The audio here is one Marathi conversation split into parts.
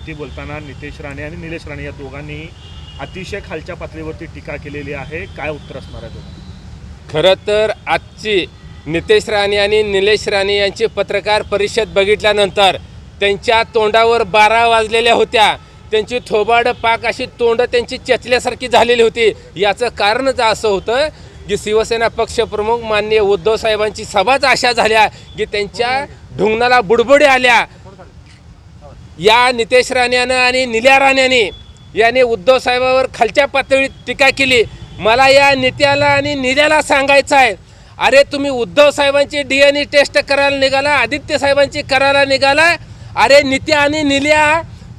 मुद्द्यावरती बोलताना नितेश राणे आणि निलेश राणे या दोघांनी अतिशय खालच्या पातळीवरती टीका केलेली आहे. काय उत्तर असणार आहे खरं तर आजची नितेश राणे आणि निलेश राणे यांची पत्रकार परिषद बघितल्यानंतर त्यांच्या तोंडावर बारा वाजलेल्या होत्या. त्यांची थोबाड पाक अशी तोंड त्यांची चेचल्यासारखी झालेली होती. याचं कारणच असं होतं की शिवसेना पक्षप्रमुख माननीय उद्धव साहेबांची सभाच अशा झाल्या की त्यांच्या ढुंगणाला बुडबुडे आल्या. या नितेश राण्यानं आणि निल्या राण्याने याने उद्धव साहेबावर खालच्या पातळीत टीका केली. मला या नित्याला आणि निल्याला सांगायचं आहे. अरे तुम्ही उद्धव साहेबांची डी एन ए टेस्ट करायला निघाला आदित्य साहेबांची करायला निघाला. अरे नित्या आणि निल्या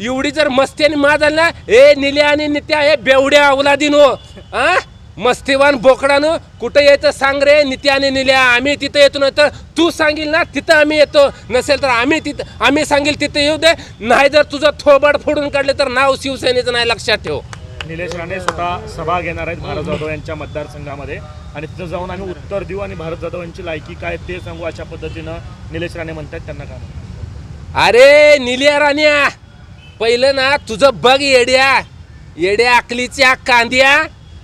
एवढी जर मस्ती आणि मा झाली ना ए निल्या आणि नित्या हे बेवड्या अवलादीनो आ? मस्तीवान बोकडानं कुठं यायचं सांग रे नित्या आणि निल्या आम्ही तिथं येतो नाही तर तू सांगील ना तिथं आम्ही येतो. नसेल तर आम्ही तिथं आम्ही सांगेल तिथं येऊ दे. नाही जर तुझं थोबाड फोडून काढले तर नाव शिवसेनेचं नाही लक्षात ठेव. निलेश राणे स्वतः सभा घेणार आहेत भारत जाधव यांच्या मतदारसंघामध्ये. आणि तिथं जाऊन आम्ही उत्तर देऊ आणि भारत जाधव यांची लायकी काय ते सांगू अशा पद्धतीनं निलेश राणे म्हणतात त्यांना काय? अरे निल्या राण्या पहिलं ना तुझं बघ येड्या. येड्या आकलीच्या कांद्या.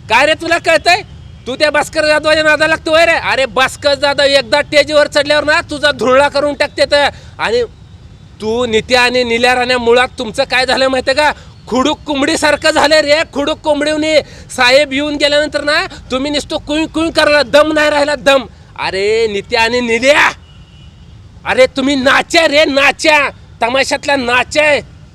काय रे तुला कळतंय? तू त्या भास्कर जाधवाच्या नादा लागतो रे. अरे भास्कर जाधव एकदा टेजवर चढल्यावर ना तुझा धुरळा करून टाकते तर. आणि तू नित्या आणि निल्या राण्या मुळात तुमचं काय झालं माहितीये का? खुडूक कोंबडीसारखं झालं रे. खुडूक कोंबडीवनी साहेब येऊन गेल्यानंतर ना तुम्ही निसतो कुई कुई करायला दम नाही राहिला दम. अरे नित्या आणि निल्या. अरे तुम्ही नाच्या रे नाच्या. तमाशातल्या नाच्या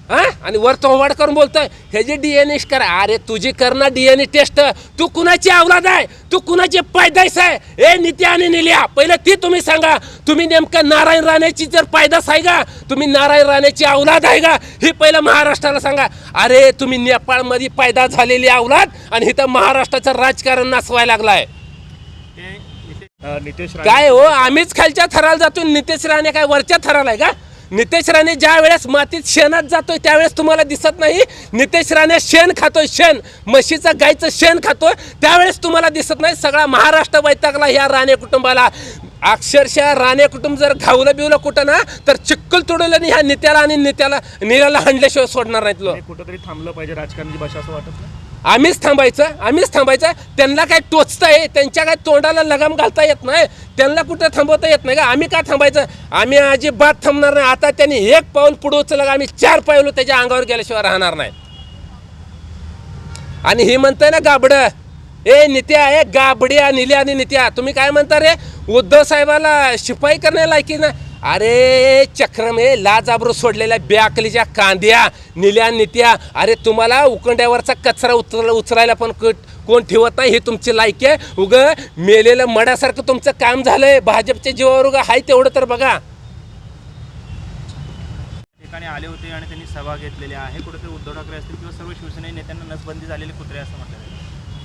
हा? आणि वर तोवाड करून बोलतोय ह्याची डीएनए करा. अरे तुझी कर ना डीएनए टेस्ट तू कुणाची अवलाद आहे? तू कुणाची पैदास आहे? ए नित्या आणि निल्या पहिलं ती तुम्ही सांगा. तुम्ही नेमकं नारायण राणेची जर पैदास आहे का? तुम्ही नारायण राणेची अवलाद आहे का? हे पहिलं महाराष्ट्राला सांगा. अरे तुम्ही नेपाळमध्ये पैदा झालेली अवलाद आणि इथं महाराष्ट्राचं राजकारण नासवायला लागलाय. नितेश काय हो? आम्हीच खालच्या थराला जातो नितेश राणे काय वरच्या थराला आहे का? नितेश राणे ज्या वेळेस मातीत शेणात जातोय त्यावेळेस तुम्हाला दिसत नाही. नितेश राणे शेण खातोय शेण. म्हशीचं गायचं शेण खातोय त्यावेळेस तुम्हाला दिसत नाही. सगळा महाराष्ट्र वैतागला ह्या राणे कुटुंबाला. अक्षरशः राणे कुटुंब जर घावलं बिवलं कुठं ना तर चिक्कल तुडवलं ह्या नेत्याला आणि नेत्याला निराला हंडल्याशिवाय सोडणार नाहीत कुठंतरी थांबलं पाहिजे राजकारणाची भाषा असं वाटत नाही? आम्हीच थांबायचं आम्हीच थांबायचं. त्यांना काय टोचतंय त्यांच्या काय तोंडाला लगाम घालता येत नाही. त्यांना कुठं थांबवता येत नाही का? आम्ही का थांबायचं? आम्ही अजिबात थांबणार नाही. आता त्यांनी एक पाऊल पुढे उचललं का? आम्ही चार पाऊल त्याच्या अंगावर गेल्याशिवाय राहणार नाही. आणि ही म्हणताय ना गाबड. ए नित्या ए गाबड्या निल्या आणि नित्या. तुम्ही काय म्हणता रे? उद्धव साहेबाला शिपाई करण्यालायकी ना? अरे चक्रम हे लाज आबरू सोडलेल्या ब्याकलीच्या कांद्या निल्या नित्या. अरे तुम्हाला उकंड्यावरचा कचरा उचल उचलायला पण कोण ठेवत नाही हे तुमची लायकी आहे. उग मेलेलं मड्यासारखं तुमचं काम झालंय. भाजपच्या जीवावर उगा हाय तेवढं तर बघा. ठिकाणी आले होते आणि त्यांनी सभा घेतलेली आहे. कुठेतरी उद्धव ठाकरे असतील किंवा सर्व शिवसेना नेत्यांना नसबंदी झालेले कुत्रे असं म्हटलं.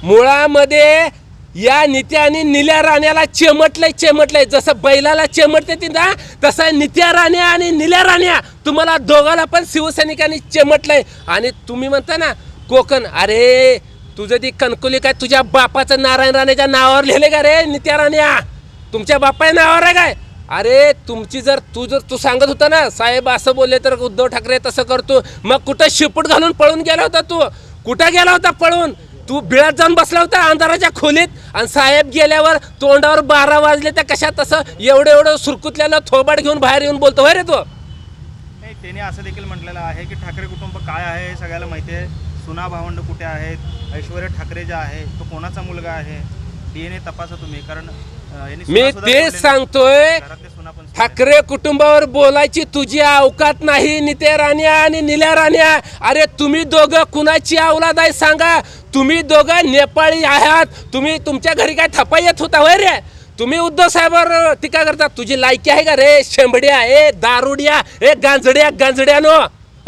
मुळामध्ये या नित्याने निल्या राण्याला चेमटलंय चेमटलंय. जसं बैलाला चेमटते ती ना तसं नित्या राण्या आणि निल्या राण्या तुम्हाला दोघाला पण शिवसैनिकांनी चेमटलंय. आणि तुम्ही म्हणता ना कोकण अरे तुझं ती कणकुली काय तुझ्या बापाचं नारायण राणेच्या नावावर लिहिले का रे नित्या राण्या? तुमच्या बापाच्या नावावर आहे काय? अरे तुमची जर तू जर तू सांगत होता ना साहेब असं बोलले तर उद्धव ठाकरे तसं करतो. मग कुठं शिपूट घालून पळून गेला होता तू? कुठं गेला होता पळून? तू बिळात जाऊन बसला होता अंधाराच्या खोलीत? आणि साहेब गेल्यावर तोंडावर बारा वाजले त्या कशात तसं एवढं एवढं सुरकुतल्याला थोबाड घेऊन बाहेर येऊन बोलतो रे तो? नाही त्याने असं देखील म्हटलेलं आहे की ठाकरे कुटुंब काय आहे हे सगळ्याला माहिती आहे. सुना भावंड कुठे आहेत? ऐश्वर्या ठाकरे जे आहे तो कोणाचा मुलगा आहे? डीएनए तपासा तुम्ही कारण मी तेच सांगतोय ठाकरे कुटुंबावर बोलायची तुझी अवकात नाही नित्या राण्या आणि निल्या राण्या. अरे तुम्ही दोघं कुणाची अवलाद आहे सांगा. तुम्ही दोघं नेपाळी आहात. तुम्ही तुमच्या घरी काय थपा येत होता वय रे? तुम्ही उद्धव साहेबावर टीका करता. तुझी लायकी आहे का रे? शेंबड्या ए दारुड्या ए गांजड्या गांजड्यानो.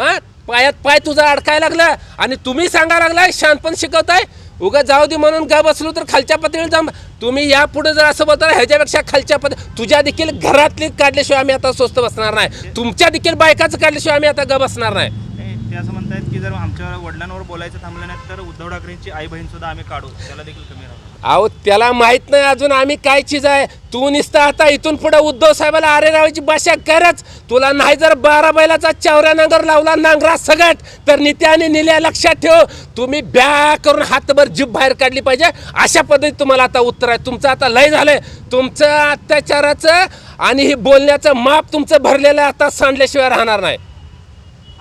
हां? पायात पाय तुझा अडकायला लागला. आणि तुम्ही सांगा लागलाय शानपण शिकवताय. उगा जाऊ दे म्हणून गा बसलो तर खालच्या पातळीवर जाऊन तुम्ही यापुढे जर असं बोलता ह्याच्यापेक्षा खालच्या पद तुझ्या देखील घरातली काढल्याशिवाय आम्ही आता स्वस्त बसणार नाही. तुमच्या देखील बायकाचं काढल्याशिवाय आम्ही आता ग बसणार नाही नाही, ते असं म्हणतायत की जर आमच्या वडिलांवर बोलायचं थांबलं नाही तर उद्धव ठाकरेंची आई बहीण सुद्धा आम्ही काढू. त्याला देखील कमी राहू. अहो त्याला माहीत नाही अजून आम्ही काय चीज आहे. तू निसता आता इथून पुढे उद्धव साहेबाला आरे रावायची भाषा करच. तुला नाही जर बारा बैलाचा चावऱ्या नांगर लावला नांगरा सगट तर नित्या आणि निल्या लक्षात ठेव. तुम्ही ब्या करून हातभर जीभ बाहेर काढली पाहिजे. अशा पद्धतीत तुम्हाला आता उत्तर आहे. तुमचं आता लय झालंय. तुमचं अत्याचाराचं आणि हे बोलण्याचं माप तुमचं भरलेलं आता सांडल्याशिवाय राहणार नाही.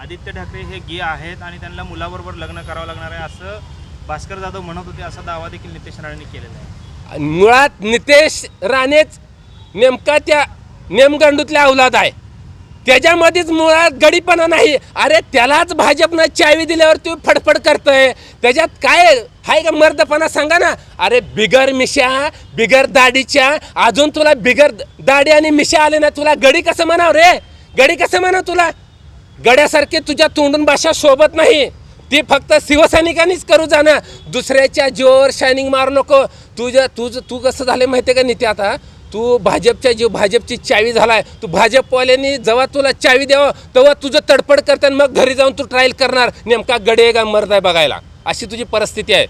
आदित्य ठाकरे हे गे आहेत आणि त्यांना मुलाबरोबर लग्न करावं लागणार आहे असं भास्कर जाधव म्हणत होते असा दावा देखील नितेश राणेंनी केलेला आहे. मुळात नितेश राणेच नेमका त्या नेमगंडूतल्या अवलाद आहे. त्याच्यामध्येच मुळात गडीपणा नाही. अरे त्यालाच भाजपनं चावी दिल्यावर तू फडफड करतोय. त्याच्यात काय हाय का मर्दपणा सांगा ना. अरे बिगर मिशा बिगर दाढीच्या अजून तुला बिगर दाढी आणि मिशा आले ना तुला गडी कसं म्हणाव रे? गडी कसं म्हणाव तुला? गड्यासारखे तुझ्या तोंडून भाषा शोभत नाही. ती फक्त शिवसैनिकांनीच करू जाणं. दुसऱ्याच्या जीवावर शायनिंग मारू नको. तुझ्या तुझं तू कसं झालं माहिती आहे का नित्य आता? तू भाजपच्या जीव भाजपची चावी झालाय. तू भाजपवाल्यांनी जेव्हा तुला चावी द्यावं तेव्हा तुझं तडफड करतात मग घरी जाऊन तू ट्रायल करणार. नेमका गडे का मर्द आहे बघायला. अशी तुझी परिस्थिती आहे.